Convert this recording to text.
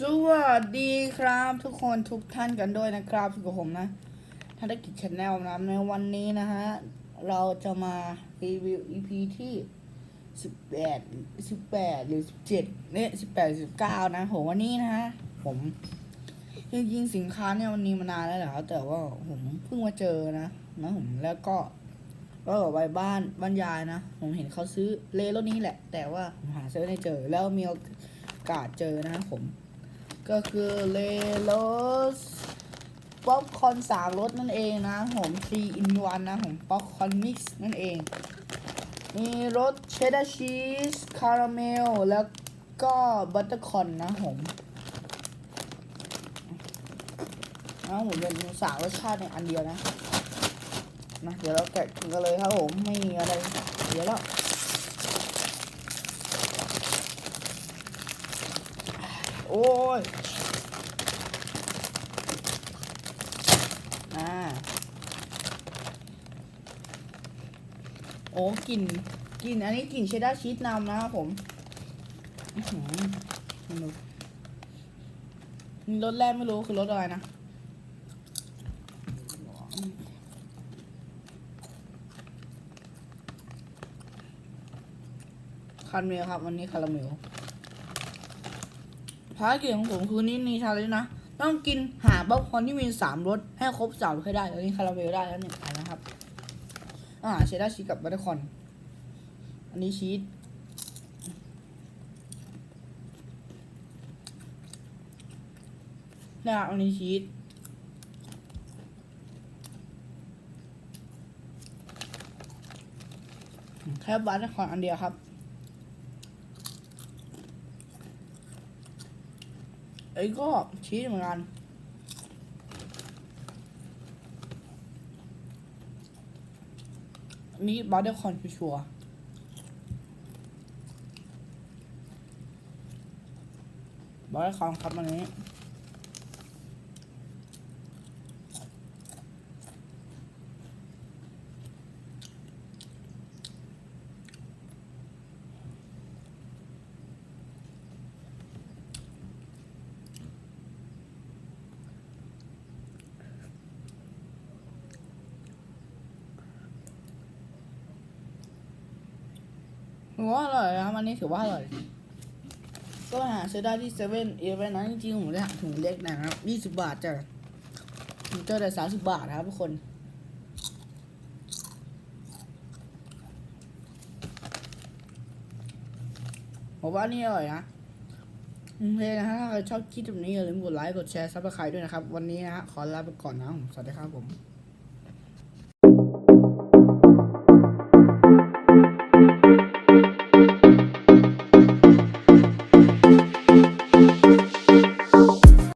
สวัสดีครับทุกคนทุกท่านกันด้วยนะครับกับผมนะธนกิจชาแนลนะในวันนี้นะฮะ เราจะมารีวิว EP ที่สิบแปดสิบแปดหรือสิบเจ็ดเนี่ยสิบแปดสิบเก้านะผมวันนี้นะฮะ ผมจริงๆสินค้าเนี่ยมันมีมานานแล้วแหละครับแต่ว่าผมเพิ่งมาเจอนะนะผมแล้วก็ก็ไปบ้านบ้านยายนะ ผมเห็นเขาซื้อเลรถนี้แหละ แต่ว่าหาซื้อไม่เจอแล้วมีโอกาสเจอนะครับผม ก็คือเลโ o สป๊อปคอนสามรสนั่นเองนะผม3 in 1นะผมป๊อปคอนมิกซ์นั่นเอง มีรสเชดดาร์ชีสคาราเมลแล้วก็บัตเตอร์คอนนะผมนะผมเป็นสามรสชาติในอันเดียวนะนะเดี๋ยวเราแกะกันเลยครับผมไม่มีอะไรเดี๋ยวแล้ว โอ้ยอ่าโอ้กลิ่นกลิ่นอันนี้กลิ่นเชดดาร์ชีสนำนะครับผมอ๋อไม่รู้รสแรกไม่รู้คือรสอะไรนะคาราเมลครับ วันนี้คาราเมล ภารกิจของผมคือนี่นี่ชาเลยนะ ต้องกินหาบ๊อบคอนที่มีสามรสให้ครบสามให้ได้ตอนนี้คาราเมลได้แล้วหนึ่งอันนะครับอาหารเชดดาชีสกับบัตเตอร์คอน อันนี้ชีสนะอันนี้ชีสแค่บัตเตอร์คอนอันเดียวครับ ไอ้ก็ชีสเหมือนกันนี่บัตเตอร์คอนชัวร์บัตเตอร์คอนครับอันนี้ ถือว่าอร่อยนะอันนี้ถือว่าอร่อย ก็หาซื้อได้ที่เซเว่นเอเว่นนะจริงๆผมได้หาถุงเล็กนะครับยี่สิบบาทจ้ะผมเจอแต่สามสิบบาทนะครับทุกคนผมว่านี่อร่อยนะโอเคนะฮะถ้าใครชอบคลิปแบบนี้อย่าลืมกดไลค์กดแชร์ซับสไครต์ด้วยนะครับ วันนี้นะฮะขอลาไปก่อนนะผมสวัสดีครับผม